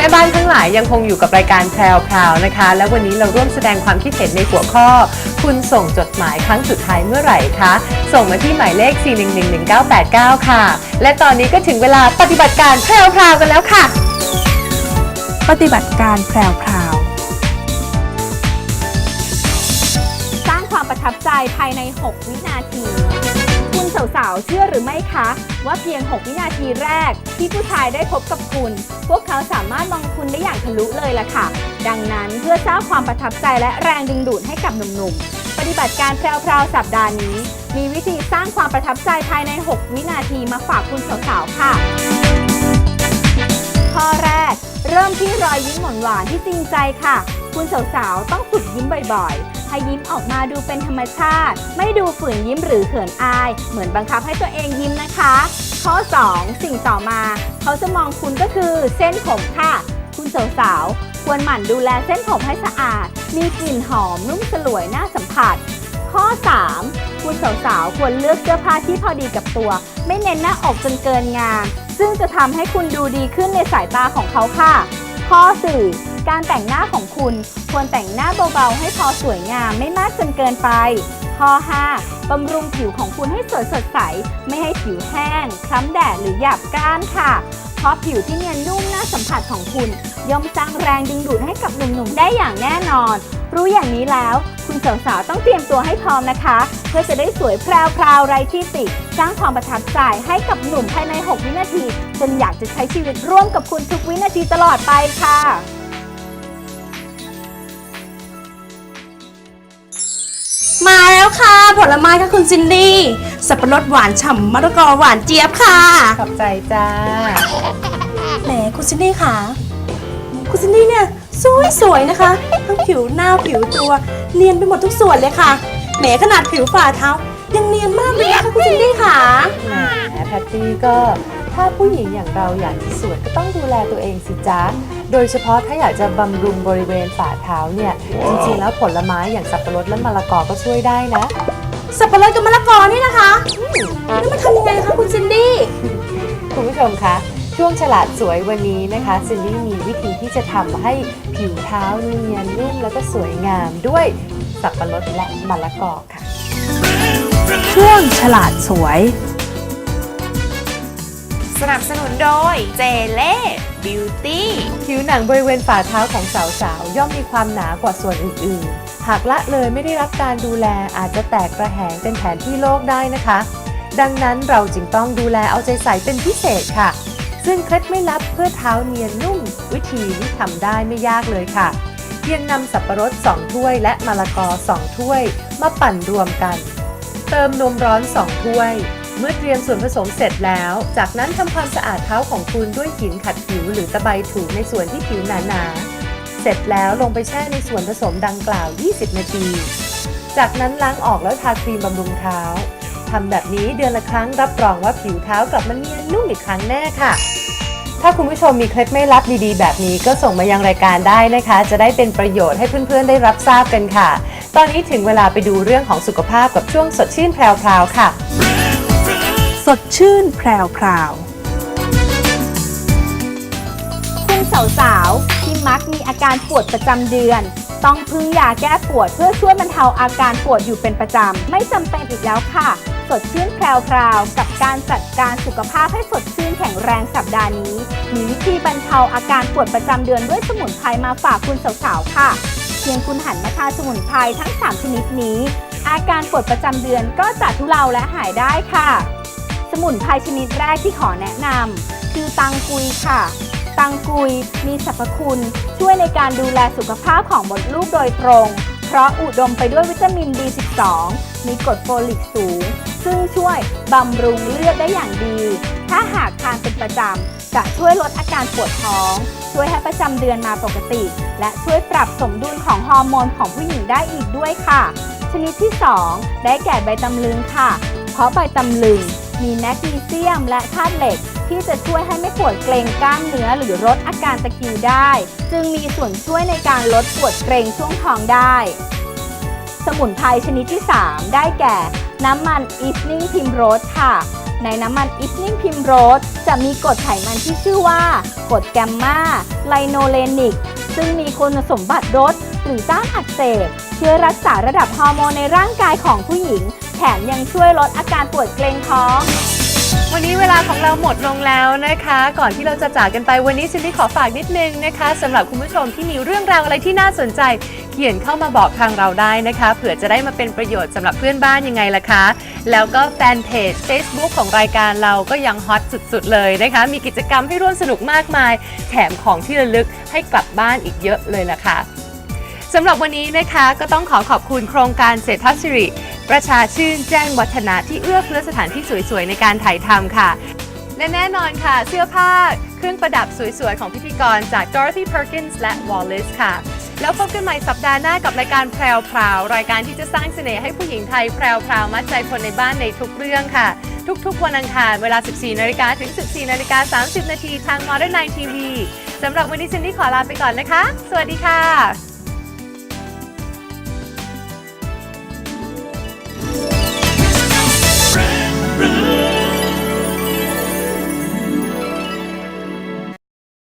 แม่บ้านทั้งหลายยังคงอยู่กับรายการแพรวพราวนะคะ และวันนี้เราร่วมแสดงความคิดเห็นในหัวข้อ คุณส่งจดหมายครั้งสุดท้ายเมื่อไหร่คะ ส่งมาที่หมายเลข 4111989 ค่ะ และตอนนี้ก็ถึงเวลาปฏิบัติการแพรวพราวกันแล้วค่ะ ปฏิบัติการแพรวพราว สร้างความประทับใจภายใน 6 วินาทีคุณ สาวๆ เชื่อหรือไม่คะ ว่าเพียง 6 วินาทีแรก ที่ผู้ชายได้พบกับคุณ พวกเขาสามารถมองคุณได้อย่างทะลุเลยล่ะค่ะ ดังนั้นเพื่อสร้างความประทับใจและแรงดึงดูดให้กับหนุ่มๆ ปฏิบัติการแพรวๆสัปดาห์นี้ มีวิธีสร้างความประทับใจภายใน 6 วินาทีมาฝากคุณสาวๆ ค่ะ เริ่มที่รอยยิ้มหวานๆที่จริงใจค่ะ คุณสาวๆต้องฝึกยิ้มบ่อยๆ ให้ยิ้มออกมาดูเป็นธรรมชาติ ไม่ดูฝืนยิ้มหรือเขินอาย เหมือนบังคับให้ตัวเองยิ้มนะคะ ข้อ 2 สิ่งต่อมา เขาจะมองคุณก็คือเส้นผมค่ะ คุณสาวๆควรหมั่นดูแลเส้นผมให้สะอาด มีกลิ่นหอมนุ่มสลวยน่าสัมผัส ข้อ 3 คุณสาวๆควรเลือกเสื้อผ้าที่พอดีกับตัว ไม่เน้นหน้าอกจนเกินงาม ซึ่งจะทำให้คุณดูดีขึ้นในสายตาของเขาค่ะ ข้อ 4 การแต่งหน้าของคุณควรแต่งหน้าเบาๆ ให้พอสวยงามไม่มากจนเกินไป ข้อ 5 บำรุงผิวของคุณให้สวยสดใส ไม่ให้ผิวแห้ง คล้ำแดดหรือหยาบกร้านค่ะ เพราะผิวที่เนียนนุ่มน่าสัมผัสของคุณย่อมสร้างแรงดึงดูดให้กับหนุ่มๆได้อย่างแน่นอน รู้อย่างนี้แล้ว คุณสาวๆต้องเตรียมตัวให้พร้อมนะคะ เพื่อจะได้สวยพราวๆไร้ที่ติ สร้างความประทับใจให้กับหนุ่มภายใน 6 วินาที จนอยากจะใช้ชีวิตร่วมกับคุณทุกวินาทีตลอดไปค่ะมาแล้วค่ะ ผลไม้ค่ะคุณซินดี้ สับปะรดหวานฉ่ำมะละกอหวานเจี๊ยบค่ะ ขอบใจจ้า แหมคุณซินดี้ค่ะ คุณซินดี้เนี่ยสวยสวยๆนะคะ ทั้งผิวหน้าผิวตัว เนียนไปหมดทุกส่วนเลยค่ะ แหมขนาดผิวฝ่าเท้า ยังเนียนมากเลยนะคะคุณซินดี้ค่ะ แหมแพตตี้ก็ถ้าผู้หญิงอย่างเราอยากจะสวยก็ต้องดูแลตัวเองสิจ๊ะ โดยเฉพาะถ้าอยากจะบำรุงบริเวณฝ่าเท้าเนี่ย จริงๆแล้วผลไม้อย่างสับปะรดและมะละกอก็ช่วยได้นะ สับปะรดกับมะละกอนี่นะคะอืมแล้วมันทำยังไงคะคุณซินดี้ คุณผู้ชมคะช่วงฉลาดสวยวันนี้นะคะซินดี้มีวิธีที่จะทำให้ผิวเท้าเนียนนุ่มแล้วก็สวยงามด้วยสับปะรดและมะละกอค่ะ ช่วงฉลาดสวย สนับสนุนโดยเจเล่ บิวตี้ผิวหนังบริเวณฝ่าเท้าของสาวๆ ย่อมมีความหนากว่าส่วนอื่นๆ หากละเลยไม่ได้รับการดูแลอาจจะแตกกระแหงเป็นแผนที่โลกได้นะคะ ดังนั้นเราจึงต้องดูแลเอาใจใส่เป็นพิเศษค่ะ ซึ่งเคล็ดไม่ลับเพื่อเท้าเนียนนุ่ม วิธีนี้ทำได้ไม่ยากเลยค่ะ เพียงนำสับปะรด 2 ถ้วย และมะละกอ 2 ถ้วย มาปั่นรวมกัน เติมนมร้อน 2 ถ้วย เมื่อเตรียมส่วนผสมเสร็จแล้ว จากนั้นทำความสะอาดเท้าของคุณด้วยหินขัดผิวหรือตะไบถูในส่วนที่ผิวหนาๆ เสร็จแล้วลงไปแช่ในส่วนผสมดังกล่าว 20 นาที จากนั้นล้างออกแล้วทาครีมบำรุงเท้าทำแบบนี้เดือนละครั้งรับรองว่าผิวเท้ากลับมาเนียนนุ่มอีกครั้งแน่ค่ะ ถ้าคุณผู้ชมมีเคล็ดไม่ลับดีๆ แบบนี้ก็ส่งมายังรายการได้นะคะ จะได้เป็นประโยชน์ให้เพื่อนๆ ได้รับทราบกันค่ะ ตอนนี้ถึงเวลาไปดูเรื่องของสุขภาพกับช่วงสดชื่นแพรวๆค่ะ สดชื่นแพรวพราวคุณสาวๆที่มักมีอาการปวดประจำเดือน ต้องพึ่งยาแก้ปวดเพื่อช่วยบรรเทาอาการปวดอยู่เป็นประจำ ไม่จำเป็นอีกแล้วค่ะ สดชื่นแพรวๆกับการจัดการสุขภาพให้สดชื่นแข็งแรงสัปดาห์นี้มีวิธีบรรเทาอาการปวดประจำเดือนด้วยสมุนไพรมาฝากคุณสาวๆค่ะเพียงคุณหันมาทานสมุนไพรทั้ง 3 ชนิดนี้ อาการปวดประจำเดือนก็จะทุเลาและหายได้ค่ะ สมุนไพรชนิดแรกที่ขอแนะนำคือตังกุยค่ะ ตังกุยมีสรรพคุณช่วยในการดูแลสุขภาพของมดลูกโดยตรง เพราะอุดมไปด้วยวิตามิน B12 มีกรดโฟลิกสูง ซึ่งช่วยบำรุงเลือดได้อย่างดี ถ้าหากทานเป็นประจำจะช่วยลดอาการปวดท้อง ช่วยให้ประจำเดือนมาปกติ และช่วยปรับสมดุลของฮอร์โมนของผู้หญิงได้อีกด้วยค่ะ ชนิดที่ 2 ได้แก่ใบตำลึงค่ะ เพราะใบตำลึง มีแมกนีเซียมและธาตุเหล็ก ที่จะช่วยให้ไม่ปวดเกร็งกล้ามเนื้อหรือลดอาการตะคริวได้ จึงมีส่วนช่วยในการลดปวดเกร็งช่วงท้องได้ สมุนไพรชนิดที่ 3 ได้แก่ น้ำมันอีสนิ่งพิมโรสค่ะ ในน้ำมันอิฟนิ่งพิมโรสจะมีกรดไขมันที่ชื่อว่ากรดแกมมาไลโนเลนิก ซึ่งมีคุณสมบัติลดหรือต้านอักเสบช่วยรักษาระดับฮอร์โมนในร่างกายของผู้หญิง แถมยังช่วยลดอาการปวดเกร็งท้อง วันนี้เวลาของเราหมดลงแล้วนะคะ ก่อนที่เราจะจากกันไปวันนี้ซินดี้ขอฝากนิดนึงนะคะสำหรับคุณผู้ชมที่มีเรื่องราวอะไรที่น่าสนใจ เขียนเข้ามาบอกทางเราได้นะคะเผื่อจะได้มาเป็นประโยชน์สำหรับเพื่อนบ้านยังไงล่ะคะ แล้วก็แฟนเพจ Facebook ของรายการเราก็ยังฮอตสุดๆเลยนะคะ มีกิจกรรมให้ร่วมสนุกมากมาย แถมของที่ระลึกให้กลับบ้านอีกเยอะเลยล่ะค่ะสำหรับวันนี้นะคะก็ต้องขอขอบคุณโครงการเศรษฐศิริ ประชาชื่นแจ้งวัฒนะที่เอื้อเฟื้อสถานที่สวยๆ ในการถ่ายทำค่ะ และแน่นอนค่ะ เสื้อผ้าเครื่องประดับสวยๆ ของพิธีกรจาก Dorothy Perkins และ Wallace ค่ะ แล้วพบกันใหม่สัปดาห์หน้ากับรายการแพรวพราวรายการที่จะสร้างเสน่ห์ให้ผู้หญิงไทยแพรวพราวมัดใจคนในบ้านในทุกเรื่องค่ะ ทุกๆ วันอังคารเวลา 14นาฬิกาถึง 14นาฬิกา30นาทีทาง Modern Night TV สำหรับวันนี้ซินดี้ขอลาไปก่อนนะคะ สวัสดีค่ะ